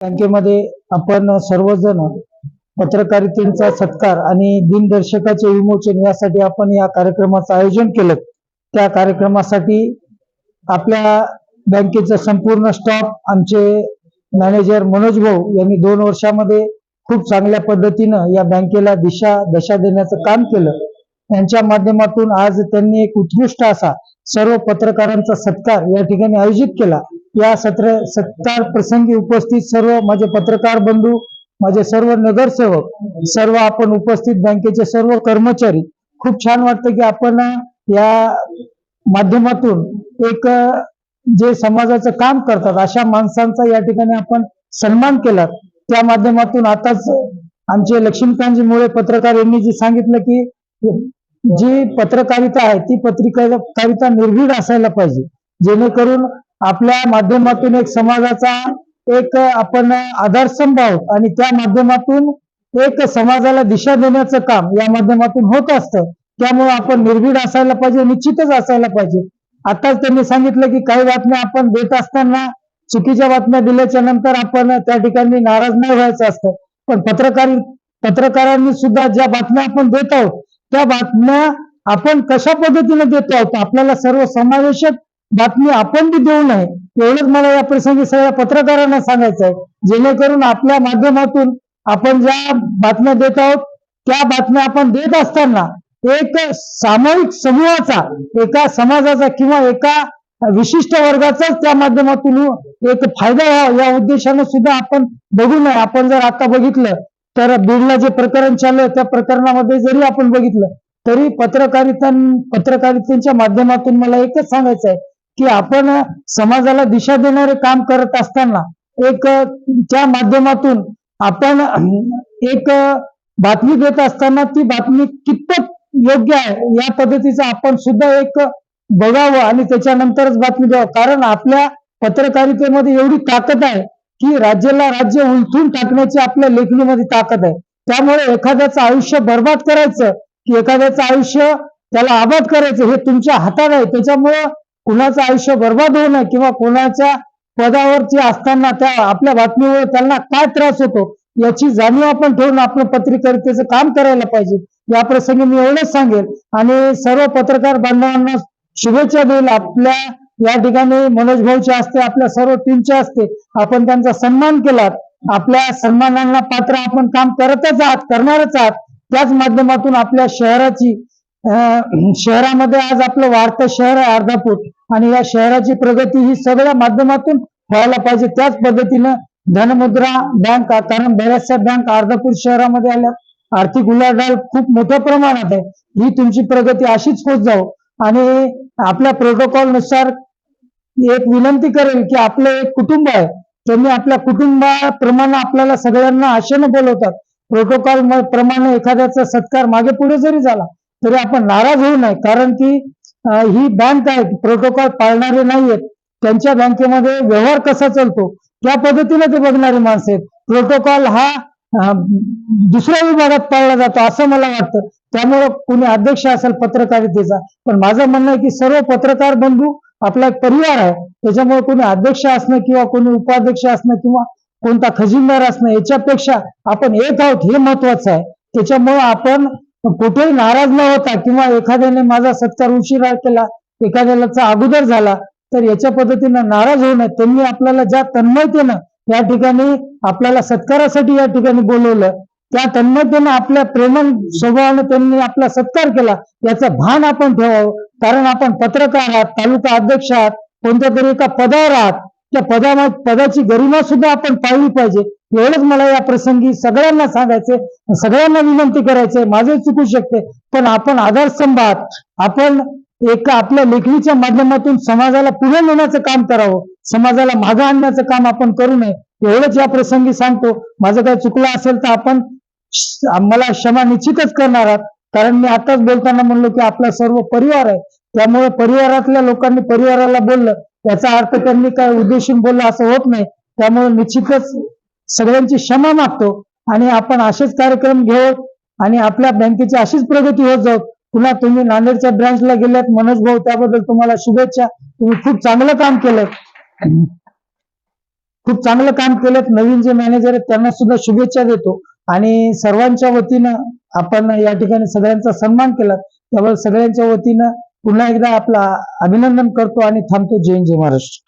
बँकेमध्ये आपण सर्वजण पत्रकारितेचा सत्कार आणि दिनदर्शकाचे विमोचन यासाठी आपण या कार्यक्रमाचं आयोजन केलं. त्या कार्यक्रमासाठी आपल्या बँकेचा संपूर्ण स्टाफ आमचे मॅनेजर मनोज भाऊ यांनी दोन वर्षामध्ये खूप चांगल्या पद्धतीनं या बँकेला दिशा दशा देण्याचं काम केलं. यांच्या माध्यमातून आज त्यांनी एक उत्कृष्ट असा सर्व पत्रकारांचा सत्कार या ठिकाणी आयोजित केला. या सत्र सत्कार प्रसंगी उपस्थित सर्व माझे पत्रकार बंधू माझे सर्व नगरसेवक सर्व आपण उपस्थित बँकेचे सर्व कर्मचारी खूप छान वाटतं की आपण या माध्यमातून एक जे समाजाचं काम करतात अशा माणसांचा या ठिकाणी आपण सन्मान केला त्या माध्यमातून आताच आमचे लक्ष्मीकांतजी मुळे पत्रकार यांनी जे सांगितलं की जी पत्रकारिता आहे ती पत्रकारिता निर्भीड असायला पाहिजे. जेणेकरून आपल्या माध्यमातून एक समाजाचा एक आपण आधारस्तंभ आहोत. आणि त्या माध्यमातून एक समाजाला दिशा देण्याचं काम या माध्यमातून होत असतं. त्यामुळे आपण निर्भीड असायला पाहिजे निश्चितच असायला पाहिजे. आताच त्यांनी सांगितलं की काही बातम्या आपण देत असताना चुकीच्या बातम्या दिल्याच्या नंतर आपण त्या ठिकाणी नाराज नाही व्हायचं असतं. पण पत्रकारी पत्रकारांनी सुद्धा ज्या बातम्या आपण देत आहोत त्या बातम्या आपण कशा पद्धतीने देतो आहोत आपल्याला सर्व समावेशक बातमी आपण बी देऊ नये एवढंच मला या प्रसंगी सगळ्या पत्रकारांना सांगायचं आहे जेणेकरून आपल्या माध्यमातून आपण ज्या बातम्या देत आहोत त्या बातम्या आपण देत असताना एक सामायिक समूहाचा एका समाजाचा किंवा एका विशिष्ट वर्गाचाच त्या माध्यमातून एक फायदा व्हावा या उद्देशानं सुद्धा आपण बघू नये. आपण जर आता बघितलं तर बीडला जे प्रकरण चाललं त्या प्रकरणामध्ये जरी आपण बघितलं तरी पत्रकारिता पत्रकारितेच्या माध्यमातून मला एकच सांगायचं आहे की आपण समाजाला दिशा देणारे काम करत असताना एक त्या माध्यमातून आपण एक बातमी देत असताना ती बातमी कितपत योग्य आहे या पद्धतीचं आपण सुद्धा एक बघावं आणि त्याच्यानंतरच बातमी द्यावं. कारण आपल्या पत्रकारितेमध्ये एवढी ताकद आहे की राज्याला राज्य उलथून टाकण्याची आपल्या लेखणीमध्ये ताकद आहे. त्यामुळे एखाद्याचं आयुष्य बर्बाद करायचं की एखाद्याचं आयुष्य त्याला आबाद करायचं हे तुमच्या हातात आहे. त्याच्यामुळं कुणाचं आयुष्य बर्बाद होऊ नये किंवा कोणाच्या पदावरती असताना त्या आपल्या बातमीमुळे त्यांना काय त्रास होतो याची जाणीव आपण ठेवून आपलं पत्रकारितेचं काम करायला पाहिजे. या प्रसंगी मी एवढंच सांगेल. आणि सर्व पत्रकार बांधवांना शुभेच्छा देईल. आपल्या या ठिकाणी मनोज भाऊच्या असते आपल्या सर्व टीमच्या असते. आपण त्यांचा सन्मान केला आपल्या सन्मानांना पात्र आपण काम करतच आहात करणारच आहात. त्याच माध्यमातून आपल्या शहराची शहरामध्ये आज आपलं वाढतं शहर आहे अर्धापूर. आणि या शहराची प्रगती ही सगळ्या माध्यमातून व्हायला पाहिजे. त्याच पद्धतीनं धनमुद्रा बँक कारण बऱ्याचशा बँक अर्धापूर शहरामध्ये आल्या. आर्थिक उलाढाल खूप मोठ्या प्रमाणात आहे. ही तुमची प्रगती अशीच होत जाऊ. आणि आपल्या प्रोटोकॉलनुसार एक विनंती करेल की आपलं एक कुटुंब आहे. त्यांनी आपल्या कुटुंबाप्रमाणे आपल्याला सगळ्यांना आशेनं बोलवतात. प्रोटोकॉल प्रमाणे एखाद्याचा सत्कार मागे पुढे जरी झाला तरी आपण नाराज होऊ नये कारण की ही बँक आहेत प्रोटोकॉल पाळणारे नाहीयेत. त्यांच्या बँकेमध्ये व्यवहार कसा चालतो त्या पद्धतीने ते बघणारे माणसं आहेत. प्रोटोकॉल हा दुसऱ्या विभागात पाळला जातो असं मला वाटतं. त्यामुळं कोणी अध्यक्ष असेल पत्रकारितेचा पण माझं म्हणणं आहे की सर्व पत्रकार बंधू आपला एक परिवार आहे. त्याच्यामुळे कोणी अध्यक्ष असणं किंवा कोणी उपाध्यक्ष असणं किंवा कोणता खजिनदार असणं याच्यापेक्षा आपण एक आहोत हे महत्वाचं आहे. त्याच्यामुळं आपण कुठेही नाराज न होता किंवा एखाद्याने माझा सत्कार उशिरा केला एखाद्याचा अगोदर झाला तर याच्या पद्धतीनं नाराज होऊ नये. त्यांनी आपल्याला ज्या तन्मयतेनं या ठिकाणी आपल्याला सत्कारासाठी या ठिकाणी बोलवलं त्या तन्मयतेनं आपल्या प्रेमन स्वभावानं त्यांनी आपला सत्कार केला याचं भान आपण ठेवावं. कारण आपण पत्रकार आहात तालुका अध्यक्ष आहात कोणत्या तरी एका पदावर आहात. त्या पदा पदाची गरिमा सुद्धा आपण पाळली पाहिजे. एवढंच मला या प्रसंगी सगळ्यांना सांगायचे सगळ्यांना विनंती करायचे माझे चुकू शकते पण आपण आधारस्तंभ आहात आपण एका आपल्या लेखणीच्या माध्यमातून समाजाला पुढे नेण्याचं काम करावं समाजाला मागे आणण्याचं काम आपण करू नये एवढंच या प्रसंगी सांगतो. माझं काही चुकलं असेल तर आपण मला क्षमा निश्चितच करणार आहात कारण मी आताच बोलताना म्हणलो की आपला सर्व परिवार आहे. त्यामुळे परिवारातल्या लोकांनी परिवाराला बोललं त्याचा अर्थ त्यांनी काय उद्देशून बोलला असं होत नाही. त्यामुळे निश्चितच सगळ्यांची क्षमा मागतो आणि आपण असेच कार्यक्रम घेऊ आणि आपल्या बँकेची अशीच प्रगती होत जाऊ. पुन्हा तुम्ही नांदेडच्या ब्रँचला गेल्यात. मनोज भाऊ त्याबद्दल तुम्हाला शुभेच्छा. तुम्ही खूप चांगलं काम केलं खूप चांगलं काम केलं नवीन जे मॅनेजर आहेत त्यांना सुद्धा शुभेच्छा देतो. आणि सर्वांच्या वतीनं आपण या ठिकाणी सगळ्यांचा सन्मान केला. त्यामुळे सगळ्यांच्या वतीनं पुन्हा एकदा आपला अभिनंदन करतो आणि थांबतो जय जय महाराष्ट्र.